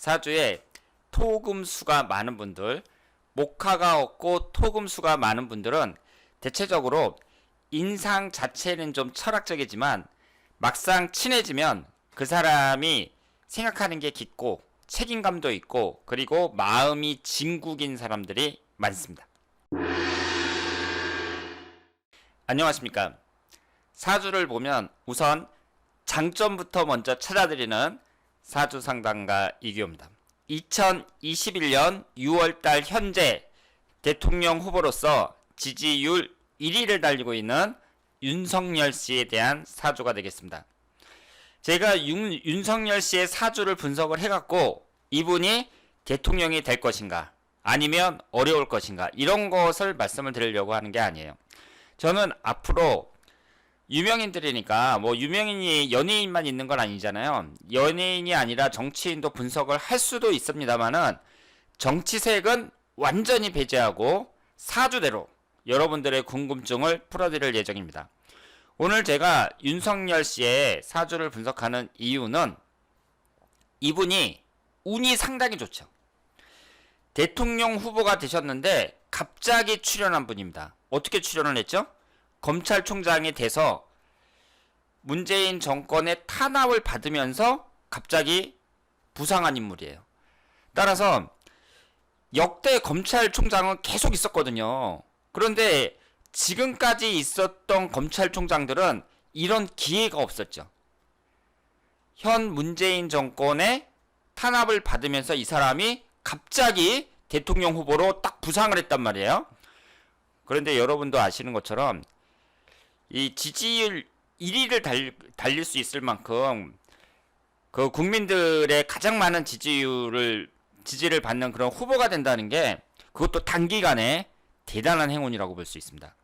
사주에 토금수가 많은 분들, 목화가 없고 토금수가 많은 분들은 대체적으로 인상 자체는 좀 철학적이지만 막상 친해지면 그 사람이 생각하는 게 깊고 책임감도 있고 그리고 마음이 진국인 사람들이 많습니다. 안녕하십니까. 사주를 보면 우선 장점부터 먼저 찾아드리는 사주 상담가 이규호입니다. 2021년 6월달 현재 대통령 후보로서 지지율 1위를 달리고 있는 윤석열 씨에 대한 사주가 되겠습니다. 제가 윤, 윤석열 씨의 사주를 분석을 해갖고 이분이 대통령이 될 것인가 아니면 어려울 것인가 이런 것을 말씀을 드리려고 하는 게 아니에요. 저는 앞으로 유명인들이니까 뭐 유명인이 연예인만 있는 건 아니잖아요. 연예인이 아니라 정치인도 분석을 할 수도 있습니다만은 정치색은 완전히 배제하고 사주대로 여러분들의 궁금증을 풀어드릴 예정입니다. 오늘 제가 윤석열 씨의 사주를 분석하는 이유는 이분이 운이 상당히 좋죠. 대통령 후보가 되셨는데 갑자기 출연한 분입니다. 어떻게 출연을 했죠? 검찰총장이 돼서 문재인 정권의 탄압을 받으면서 갑자기 부상한 인물이에요. 따라서 역대 검찰총장은 계속 있었거든요. 그런데 지금까지 있었던 검찰총장들은 이런 기회가 없었죠. 현 문재인 정권의 탄압을 받으면서 이 사람이 갑자기 대통령 후보로 딱 부상을 했단 말이에요. 그런데 여러분도 아시는 것처럼 이 지지율 1위를 달, 달릴 수 있을 만큼 그 국민들의 가장 많은 지지율을 지지를 받는 그런 후보가 된다는 게 그것도 단기간에 대단한 행운이라고 볼 수 있습니다.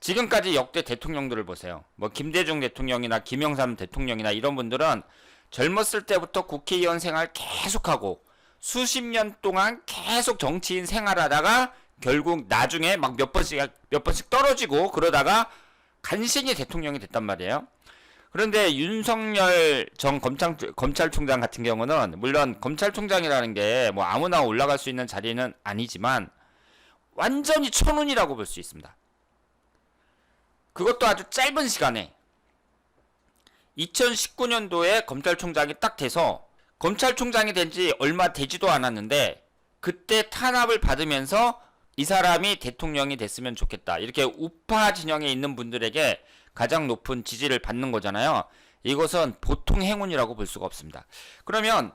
지금까지 역대 대통령들을 보세요. 뭐 김대중 대통령이나 김영삼 대통령이나 이런 분들은 젊었을 때부터 국회의원 생활 계속하고 수십 년 동안 계속 정치인 생활하다가 결국 나중에 막 몇 번씩 몇 번씩 떨어지고 그러다가 간신히 대통령이 됐단 말이에요. 그런데 윤석열 전 검찰, 검찰총장 같은 경우는 물론 검찰총장이라는 게 뭐 아무나 올라갈 수 있는 자리는 아니지만 완전히 천운이라고 볼 수 있습니다. 그것도 아주 짧은 시간에 2019년도에 검찰총장이 딱 돼서 검찰총장이 된 지 얼마 되지도 않았는데 그때 탄압을 받으면서 이 사람이 대통령이 됐으면 좋겠다. 이렇게 우파 진영에 있는 분들에게 가장 높은 지지를 받는 거잖아요. 이것은 보통 행운이라고 볼 수가 없습니다. 그러면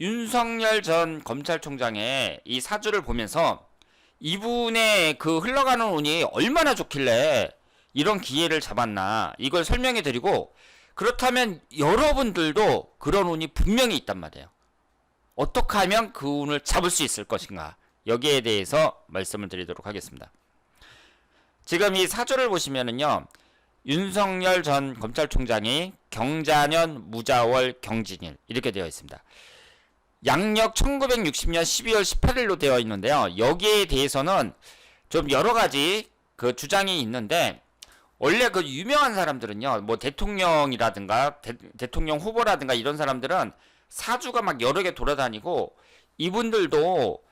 윤석열 전 검찰총장의 이 사주를 보면서 이분의 그 흘러가는 운이 얼마나 좋길래 이런 기회를 잡았나 이걸 설명해 드리고 그렇다면 여러분들도 그런 운이 분명히 있단 말이에요. 어떻게 하면 그 운을 잡을 수 있을 것인가 여기에 대해서 말씀을 드리도록 하겠습니다. 지금 이 사주를 보시면은요. 윤석열 전 검찰총장이 경자년 무자월 경진일 이렇게 되어 있습니다. 양력 1960년 12월 18일로 되어 있는데요. 여기에 대해서는 좀 여러 가지 그 주장이 있는데 원래 그 유명한 사람들은요. 뭐 대통령이라든가 대, 통령 후보라든가 이런 사람들은 사주가 막 여러 개 돌아다니고 이분들도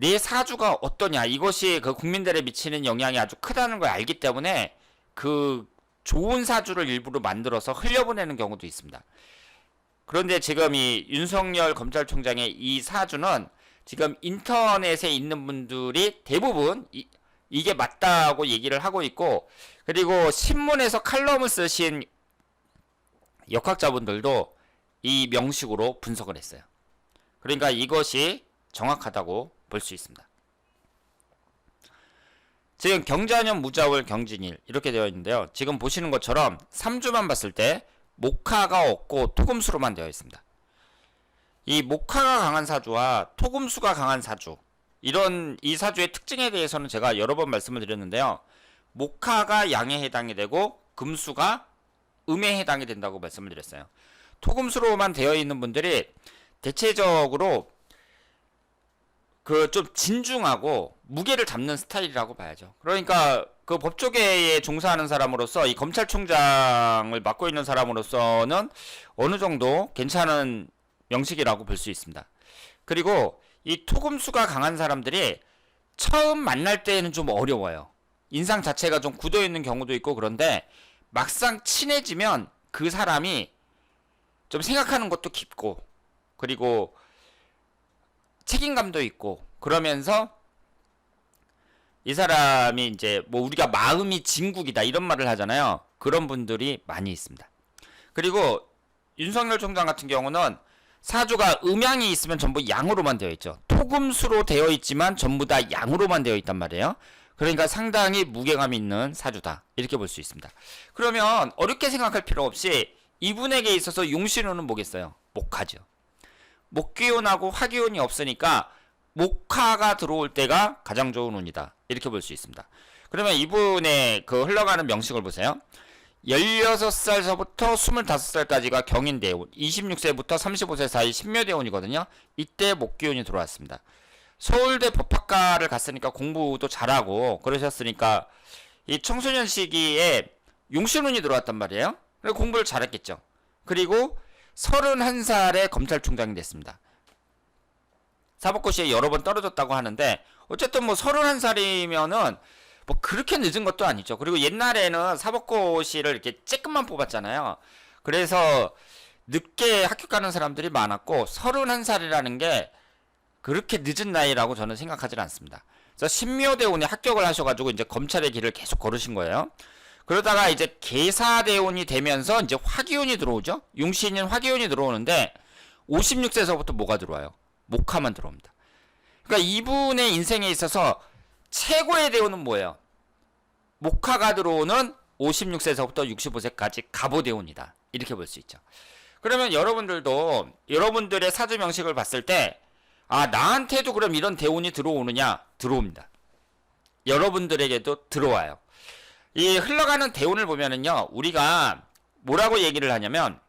내 사주가 어떠냐 이것이 그 국민들에 미치는 영향이 아주 크다는 걸 알기 때문에 그 좋은 사주를 일부러 만들어서 흘려보내는 경우도 있습니다. 그런데 지금 이 윤석열 검찰총장의 이 사주는 지금 인터넷에 있는 분들이 대부분 이, 이게 맞다고 얘기를 하고 있고 그리고 신문에서 칼럼을 쓰신 역학자분들도 이 명식으로 분석을 했어요. 그러니까 이것이 정확하다고 볼 수 있습니다. 지금 경자년 무자월 경진일 이렇게 되어 있는데요. 지금 보시는 것처럼 3주만 봤을 때 목화가 없고 토금수로만 되어 있습니다. 이 목화가 강한 사주와 토금수가 강한 사주 이런 이 사주의 특징에 대해서는 제가 여러 번 말씀을 드렸는데요. 목화가 양에 해당이 되고 금수가 음에 해당이 된다고 말씀을 드렸어요. 토금수로만 되어 있는 분들이 대체적으로 그 좀 진중하고 무게를 잡는 스타일이라고 봐야죠. 그러니까 그 법조계에 종사하는 사람으로서 이 검찰총장을 맡고 있는 사람으로서는 어느 정도 괜찮은 명식이라고 볼 수 있습니다. 그리고 이 토금수가 강한 사람들이 처음 만날 때에는 좀 어려워요. 인상 자체가 좀 굳어 있는 경우도 있고 그런데 막상 친해지면 그 사람이 좀 생각하는 것도 깊고 그리고 책임감도 있고 그러면서 이 사람이 이제 뭐 우리가 마음이 진국이다 이런 말을 하잖아요. 그런 분들이 많이 있습니다. 그리고 윤석열 총장 같은 경우는 사주가 음양이 있으면 전부 양으로만 되어 있죠. 토금수로 되어 있지만 전부 다 양으로만 되어 있단 말이에요. 그러니까 상당히 무게감 있는 사주다. 이렇게 볼 수 있습니다. 그러면 어렵게 생각할 필요 없이 이분에게 있어서 용신운은 뭐겠어요? 목화죠. 목기운하고 화기운이 없으니까 목화가 들어올 때가 가장 좋은 운이다. 이렇게 볼 수 있습니다. 그러면 이분의 그 흘러가는 명식을 보세요. 16살서부터 25살까지가 경인대운, 26세부터 35세 사이 신묘대운이거든요. 이때 목기운이 들어왔습니다. 서울대 법학과를 갔으니까 공부도 잘하고 그러셨으니까 이 청소년 시기에 용신운이 들어왔단 말이에요. 공부를 잘했겠죠. 그리고 31살에 검찰총장이 됐습니다. 사법고시에 여러 번 떨어졌다고 하는데 어쨌든 뭐 31살이면은 뭐 그렇게 늦은 것도 아니죠. 그리고 옛날에는 사법고시를 이렇게 쬐끔만 뽑았잖아요. 그래서 늦게 가는 사람들이 많았고 31살이라는 게 그렇게 늦은 나이라고 저는 생각하지 않습니다. 그래서 신묘대원에 합격을 하셔가지고 이제 검찰의 길을 계속 걸으신 거예요. 그러다가 이제 계사대원이 되면서 이제 화기운이 들어오죠. 용신인 화기운이 들어오는데 56세서부터 뭐가 들어와요? 목화만 들어옵니다. 그러니까 이분의 인생에 있어서 최고의 대운은 뭐예요? 목화가 들어오는 56세서부터 65세까지 가보대운이다. 이렇게 볼 수 있죠. 그러면 여러분들도 여러분들의 사주 명식을 봤을 때 아, 나한테도 그럼 이런 대운이 들어오느냐? 들어옵니다. 여러분들에게도 들어와요. 이 흘러가는 대운을 보면은요, 우리가 뭐라고 얘기를 하냐면,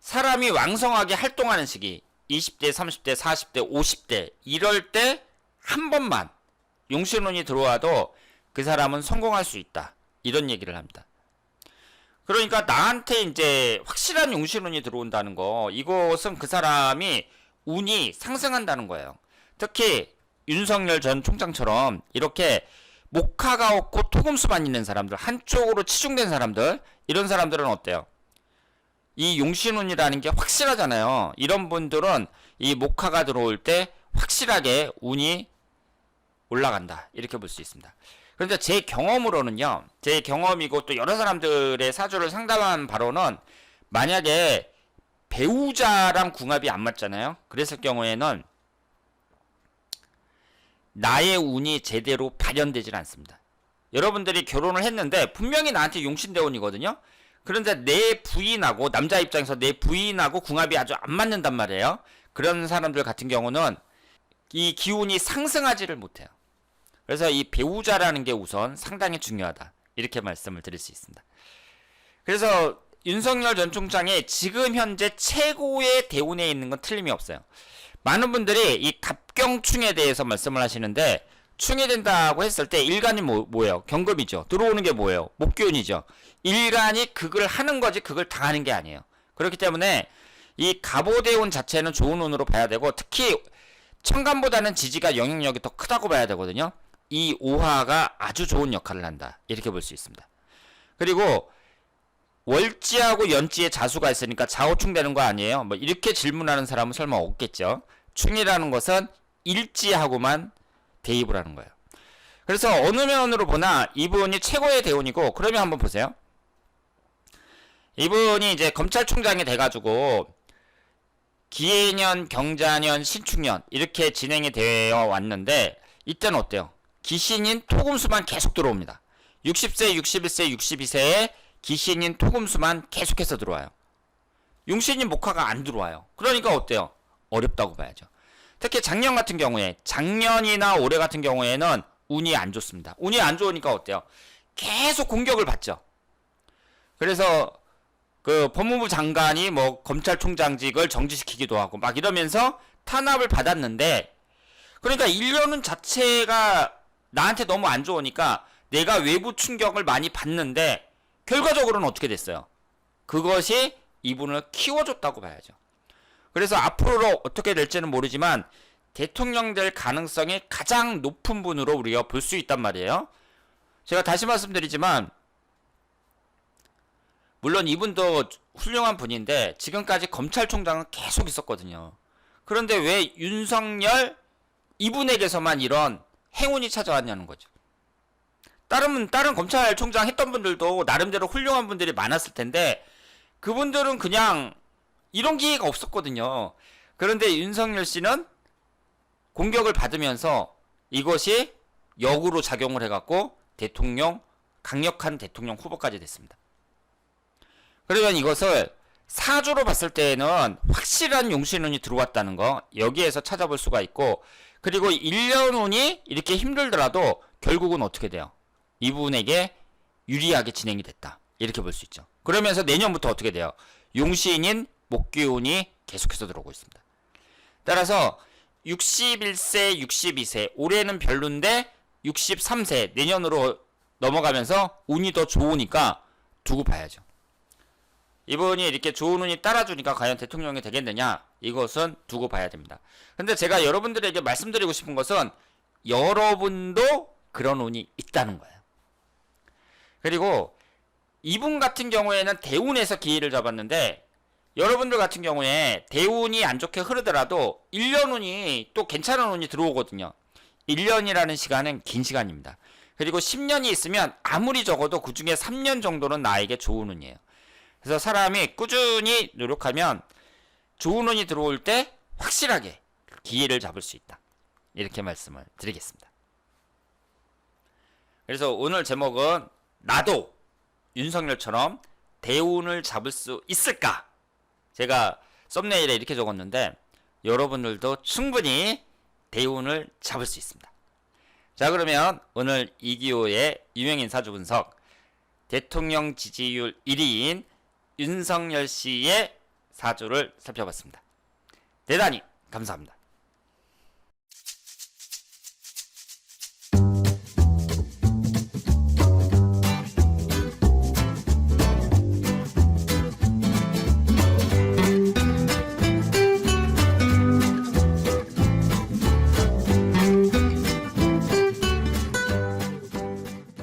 사람이 왕성하게 활동하는 시기, 20대, 30대, 40대, 50대, 이럴 때 한 번만 용신운이 들어와도 그 사람은 성공할 수 있다. 이런 얘기를 합니다. 그러니까 나한테 이제 확실한 용신운이 들어온다는 거, 이것은 그 사람이 운이 상승한다는 거예요. 특히 윤석열 전 총장처럼 이렇게 목화가 없고 토금수만 있는 사람들, 한쪽으로 치중된 사람들, 이런 사람들은 어때요? 이 용신운이라는 게 확실하잖아요. 이런 분들은 이 목화가 들어올 때 확실하게 운이 올라간다. 이렇게 볼 수 있습니다. 그런데 제 경험으로는요, 제 경험이고 또 여러 사람들의 사주를 상담한 바로는 만약에 배우자랑 궁합이 안 맞잖아요. 그랬을 경우에는 나의 운이 제대로 발현되질 않습니다. 여러분들이 결혼을 했는데 분명히 나한테 용신대운이거든요. 그런데 내 부인하고 남자 입장에서 내 부인하고 궁합이 아주 안 맞는단 말이에요. 그런 사람들 같은 경우는 이 기운이 상승하지를 못해요. 그래서 이 배우자라는 게 우선 상당히 중요하다. 이렇게 말씀을 드릴 수 있습니다. 그래서 윤석열 전 총장의 지금 현재 최고의 대운에 있는 건 틀림이 없어요. 많은 분들이 이 갑경충에 대해서 말씀을 하시는데 충이 된다고 했을 때 일간이 뭐, 뭐예요? 경금이죠. 들어오는 게 뭐예요? 목기운이죠. 일간이 극을 하는 거지 극을 당하는 게 아니에요. 그렇기 때문에 이 갑오대운 자체는 좋은 운으로 봐야 되고 특히 천간보다는 지지가 영향력이 더 크다고 봐야 되거든요. 이 오화가 아주 좋은 역할을 한다. 이렇게 볼 수 있습니다. 그리고 월지하고 연지에 자수가 있으니까 좌우충 되는 거 아니에요? 뭐 이렇게 질문하는 사람은 설마 없겠죠. 충이라는 것은 일지하고만 대입을 하는 거예요. 그래서 어느 면으로 보나 이분이 최고의 대운이고 그러면 한번 보세요. 이분이 이제 검찰총장이 돼가지고 기해년, 경자년, 신축년 이렇게 진행이 되어 왔는데 이때는 어때요? 기신인 토금수만 계속 들어옵니다. 60세, 61세, 62세에 기신인 토금수만 계속해서 들어와요. 용신인 목화가 안 들어와요. 그러니까 어때요? 어렵다고 봐야죠. 특히 작년 같은 경우에 작년이나 올해 같은 경우에는 운이 안 좋습니다. 운이 안 좋으니까 어때요? 계속 공격을 받죠. 그래서 그 법무부 장관이 뭐 검찰총장직을 정지시키기도 하고 막 이러면서 탄압을 받았는데 그러니까 1년은 자체가 나한테 너무 안 좋으니까 내가 외부 충격을 많이 받는데 결과적으로는 어떻게 됐어요? 그것이 이분을 키워줬다고 봐야죠. 그래서 앞으로 어떻게 될지는 모르지만 대통령 될 가능성이 가장 높은 분으로 우리가 볼 수 있단 말이에요. 제가 다시 말씀드리지만 물론 이분도 훌륭한 분인데 지금까지 검찰총장은 계속 있었거든요. 그런데 왜 윤석열 이분에게서만 이런 행운이 찾아왔냐는 거죠. 다른 다른 검찰총장 했던 분들도 나름대로 훌륭한 분들이 많았을 텐데 그분들은 그냥 이런 기회가 없었거든요. 그런데 윤석열 씨는 공격을 받으면서 이것이 역으로 작용을 해갖고 대통령 강력한 대통령 후보까지 됐습니다. 그러면 이것을 사주로 봤을 때에는 확실한 용신운이 들어왔다는 거 여기에서 찾아볼 수가 있고 그리고 1년 운이 이렇게 힘들더라도 결국은 어떻게 돼요? 이분에게 유리하게 진행이 됐다. 이렇게 볼 수 있죠. 그러면서 내년부터 어떻게 돼요? 용신인 목기운이 계속해서 들어오고 있습니다. 따라서 61세, 62세, 올해는 별론데 63세, 내년으로 넘어가면서 운이 더 좋으니까 두고 봐야죠. 이분이 이렇게 좋은 운이 따라주니까 과연 대통령이 되겠느냐? 이것은 두고 봐야 됩니다. 근데 제가 여러분들에게 말씀드리고 싶은 것은 여러분도 그런 운이 있다는 거예요. 그리고 이분 같은 경우에는 대운에서 기회를 잡았는데 여러분들 같은 경우에 대운이 안 좋게 흐르더라도 1년 운이 또 괜찮은 운이 들어오거든요. 1년이라는 시간은 긴 시간입니다. 그리고 10년이 있으면 아무리 적어도 그 중에 3년 정도는 나에게 좋은 운이에요. 그래서 사람이 꾸준히 노력하면 좋은 운이 들어올 때 확실하게 기회를 잡을 수 있다. 이렇게 말씀을 드리겠습니다. 그래서 오늘 제목은 나도 윤석열처럼 대운을 잡을 수 있을까? 제가 썸네일에 이렇게 적었는데 여러분들도 충분히 대운을 잡을 수 있습니다. 자 그러면 오늘 이기호의 유명인 사주 분석 대통령 지지율 1위인 윤석열 씨의 사주를 살펴봤습니다. 대단히 감사합니다.